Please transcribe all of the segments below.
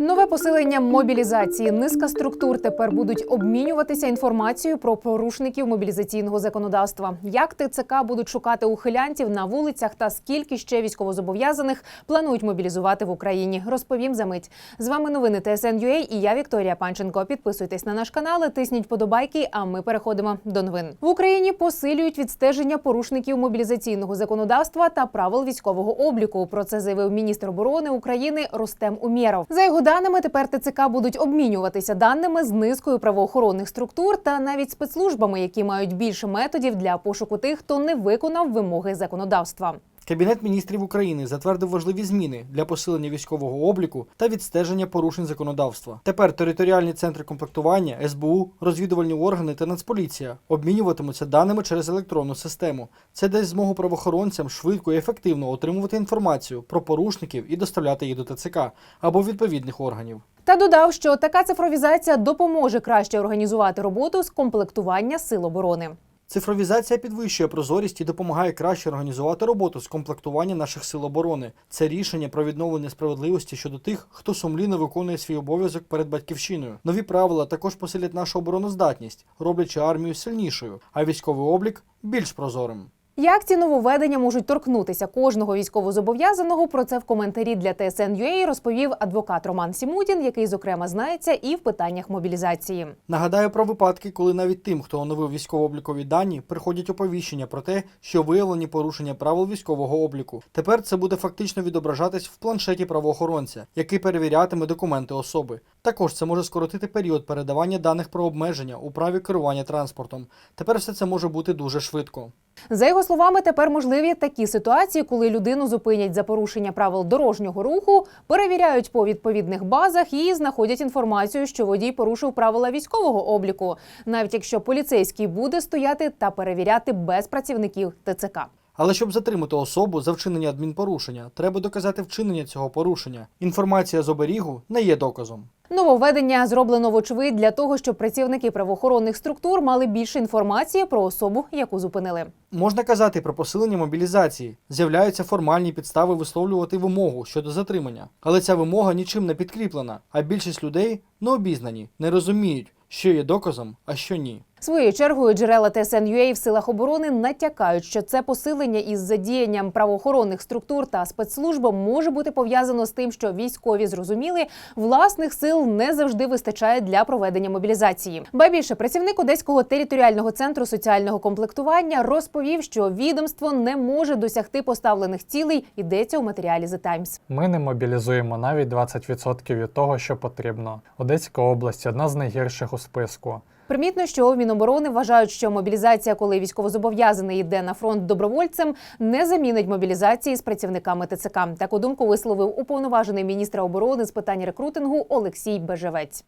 Нове посилення мобілізації. Низка структур тепер будуть обмінюватися інформацією про порушників мобілізаційного законодавства. Як ТЦК будуть шукати ухилянтів на вулицях та скільки ще військовозобов'язаних планують мобілізувати в Україні? Розповім за мить. З вами новини ТСН.UA і я Вікторія Панченко. Підписуйтесь на наш канал, тисніть подобайки. А ми переходимо до новин. В Україні посилюють відстеження порушників мобілізаційного законодавства та правил військового обліку. Про це заявив міністр оборони України Рустем Умєров. За його даними, тепер ТЦК будуть обмінюватися даними з низкою правоохоронних структур та навіть спецслужбами, які мають більше методів для пошуку тих, хто не виконав вимоги законодавства. Кабінет міністрів України затвердив важливі зміни для посилення військового обліку та відстеження порушень законодавства. Тепер територіальні центри комплектування, СБУ, розвідувальні органи та Нацполіція обмінюватимуться даними через електронну систему. Це дасть змогу правоохоронцям швидко і ефективно отримувати інформацію про порушників і доставляти її до ТЦК або відповідних органів. Та додав, що така цифровізація допоможе краще організувати роботу з комплектування сил оборони. Цифровізація підвищує прозорість і допомагає краще організувати роботу з комплектування наших сил оборони. Це рішення про відновлення справедливості щодо тих, хто сумлінно виконує свій обов'язок перед батьківщиною. Нові правила також посилять нашу обороноздатність, роблячи армію сильнішою, а військовий облік більш прозорим. Як ці нововведення можуть торкнутися кожного військовозобов'язаного? Про це в коментарі для ТСН.UA розповів адвокат Роман Сімутін, який зокрема знається і в питаннях мобілізації. Нагадаю про випадки, коли навіть тим, хто оновив військово-облікові дані, приходять оповіщення про те, що виявлені порушення правил військового обліку. Тепер це буде фактично відображатись в планшеті правоохоронця, який перевірятиме документи особи. Також це може скоротити період передавання даних про обмеження у праві керування транспортом. Тепер все це може бути дуже швидко. За його словами, тепер можливі такі ситуації, коли людину зупинять за порушення правил дорожнього руху, перевіряють по відповідних базах і знаходять інформацію, що водій порушив правила військового обліку, навіть якщо поліцейський буде стояти та перевіряти без працівників ТЦК. Але щоб затримати особу за вчинення адмінпорушення, треба доказати вчинення цього порушення. Інформація з оберігу не є доказом. Нововведення зроблено вочевидь для того, щоб працівники правоохоронних структур мали більше інформації про особу, яку зупинили. Можна казати про посилення мобілізації. З'являються формальні підстави висловлювати вимогу щодо затримання. Але ця вимога нічим не підкріплена, а більшість людей не обізнані, не розуміють, що є доказом, а що ні. Своєю чергою джерела ТСН.UA в силах оборони натякають, що це посилення із задіянням правоохоронних структур та спецслужб може бути пов'язано з тим, що військові зрозуміли, власних сил не завжди вистачає для проведення мобілізації. Ба більше працівник Одеського територіального центру соціального комплектування розповів, що відомство не може досягти поставлених цілей. Йдеться у матеріалі The Times. Ми не мобілізуємо навіть 20% від того, що потрібно. Одеська область одна з найгірших у списку. Примітно, що в Міноборони вважають, що мобілізація, коли військовозобов'язаний йде на фронт добровольцем, не замінить мобілізації з працівниками ТЦК. Таку думку висловив уповноважений міністра оборони з питань рекрутингу Олексій Бежевець.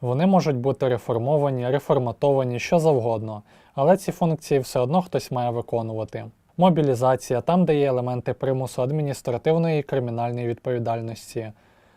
Вони можуть бути реформовані, реформатовані, що завгодно, але ці функції все одно хтось має виконувати. Мобілізація там, де є елементи примусу адміністративної і кримінальної відповідальності.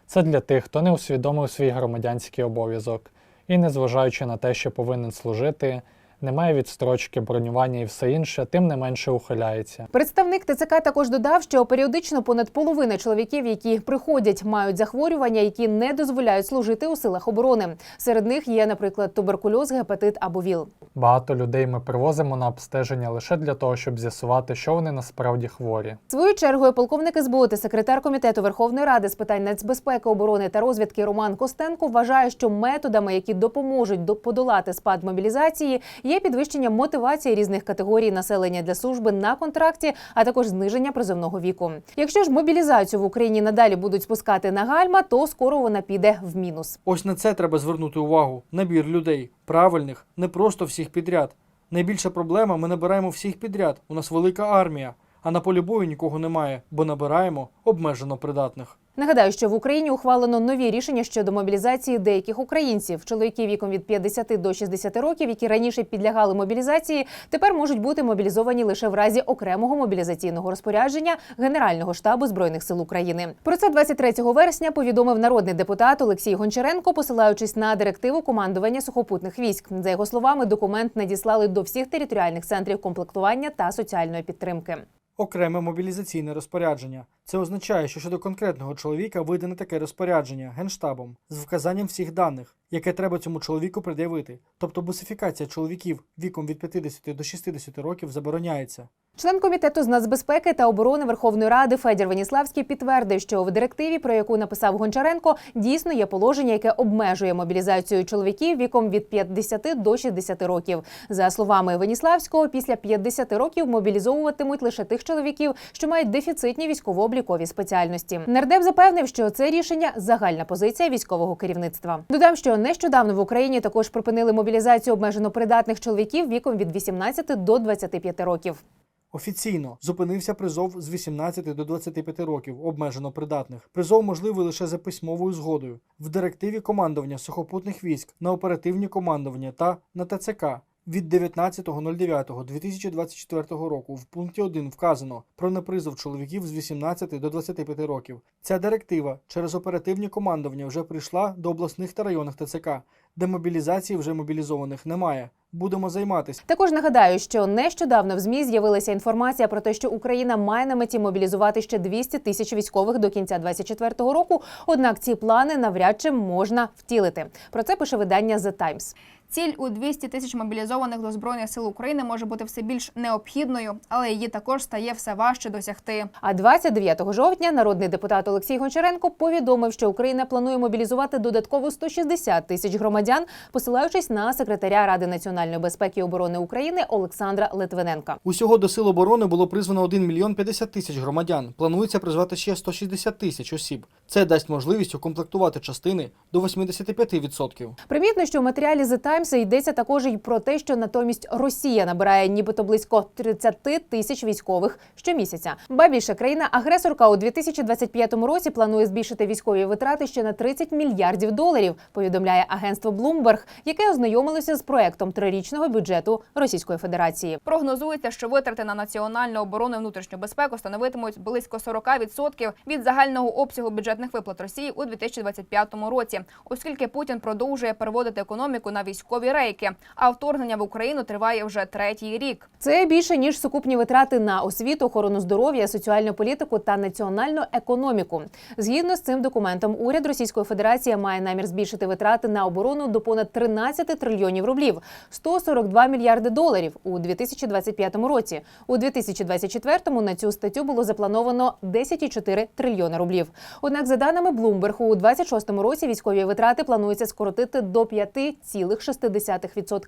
Це для тих, хто не усвідомив свій громадянський обов'язок і, незважаючи на те, що повинен служити, немає відстрочки, бронювання і все інше, тим не менше ухиляється. Представник ТЦК також додав, що періодично понад половина чоловіків, які приходять, мають захворювання, які не дозволяють служити у силах оборони. Серед них є, наприклад, туберкульоз, гепатит або ВІЛ. Багато людей ми привозимо на обстеження лише для того, щоб з'ясувати, що вони насправді хворі. Свою чергою полковник СБУ та секретар комітету Верховної Ради з питань нацбезпеки, оборони та розвідки Роман Костенко вважає, що методами, які допоможуть до- подолати спад мобілізації, є підвищення мотивації різних категорій населення для служби на контракті, а також зниження призовного віку. Якщо ж мобілізацію в Україні надалі будуть спускати на гальма, то скоро вона піде в мінус. Ось на це треба звернути увагу. Набір людей, правильних, не просто всіх підряд. Найбільша проблема ми набираємо всіх підряд. У нас велика армія, а на полі бою нікого немає, бо набираємо обмежено придатних. Нагадаю, що в Україні ухвалено нові рішення щодо мобілізації деяких українців. Чоловіки віком від 50 до 60 років, які раніше підлягали мобілізації, тепер можуть бути мобілізовані лише в разі окремого мобілізаційного розпорядження Генерального штабу збройних сил України. Про це 23 вересня повідомив народний депутат Олексій Гончаренко, посилаючись на директиву командування сухопутних військ. За його словами, документ надіслали до всіх територіальних центрів комплектування та соціальної підтримки. Окреме мобілізаційне розпорядження. Це означає, що щодо конкретного чоловіка видане таке розпорядження генштабом з вказанням всіх даних, яке треба цьому чоловіку пред'явити. Тобто бусифікація чоловіків віком від 50 до 60 років забороняється. Член комітету з нацбезпеки та оборони Верховної Ради Федір Веніславський підтвердив, що в директиві, про яку написав Гончаренко, дійсно є положення, яке обмежує мобілізацію чоловіків віком від 50 до 60 років. За словами Веніславського, після 50 років мобілізовуватимуть лише тих чоловіків, що мають дефіцитні військово-облікові спеціальності. Нардеп запевнив, що це рішення загальна позиція військового керівництва. Додам, що нещодавно в Україні також припинили мобілізацію обмежено придатних чоловіків віком від 18 до 25 років. Офіційно зупинився призов з 18 до 25 років обмежено придатних. Призов можливий лише за письмовою згодою в директиві командування сухопутних військ на оперативні командування та на ТЦК. Від 19.09.2024 року в пункті 1 вказано про непризов чоловіків з 18 до 25 років. Ця директива через оперативні командування вже прийшла до обласних та районних ТЦК, де мобілізації вже мобілізованих немає. Будемо займатися. Також нагадаю, що нещодавно в змі з'явилася інформація про те, що Україна має на меті мобілізувати ще 200 тисяч військових до кінця 2024 року. Однак ці плани навряд чи можна втілити. Про це пише видання The Times. Ціль у 200 тисяч мобілізованих до збройних сил України може бути все більш необхідною, але її також стає все важче досягти. А 29 жовтня народний депутат Олексій Гончаренко повідомив, що Україна планує мобілізувати додатково 160 тисяч громадян, посилаючись на секретаря Ради національної безпеки і оборони України Олександра Литвиненка. Усього до сил оборони було призвано 1 мільйон 50 тисяч громадян. Планується призвати ще 160 тисяч осіб. Це дасть можливість укомплектувати частини до 85%. Примітно, що в матеріалі The Times йдеться також і про те, що натомість Росія набирає нібито близько 30 тисяч військових щомісяця. Ба більше країна-агресорка у 2025 році планує збільшити військові витрати ще на 30 мільярдів доларів. Повідомляє агентство Bloomberg, яке ознайомилося з проектом трирічного бюджету Російської Федерації. Прогнозується, що витрати на національну оборону і внутрішню безпеку становитимуть близько 40% від загального обсягу бюджетних виплат Росії у 2025 році, оскільки Путін продовжує переводити економіку на військові рейки. А вторгнення в Україну триває вже третій рік. Це більше ніж сукупні витрати на освіту, охорону здоров'я, соціальну політику та національну економіку. Згідно з цим документом, уряд Російської Федерації має намір збільшити витрати на оборону до понад 13 трильйонів рублів, 142 мільярди доларів у 2025 році. У 2024 на цю статтю було заплановано 10,4 трильйона рублів. Однак, за даними Bloomberg, у 2026 році військові витрати планується скоротити до 5,6%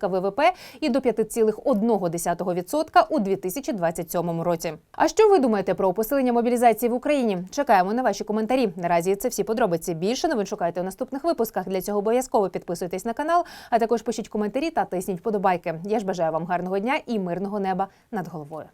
ВВП і до 5,1% у 2027 році. А що ви думаєте про посилення мобілізації в Україні? Чекаємо на ваші коментарі. Наразі це всі подробиці. Більше новин шукайте у наступних випусках. Для цього обов'язково підписуйтесь на канал, а також пишіть коментарі та тисніть вподобайки. Я ж бажаю вам гарного дня і мирного неба над головою.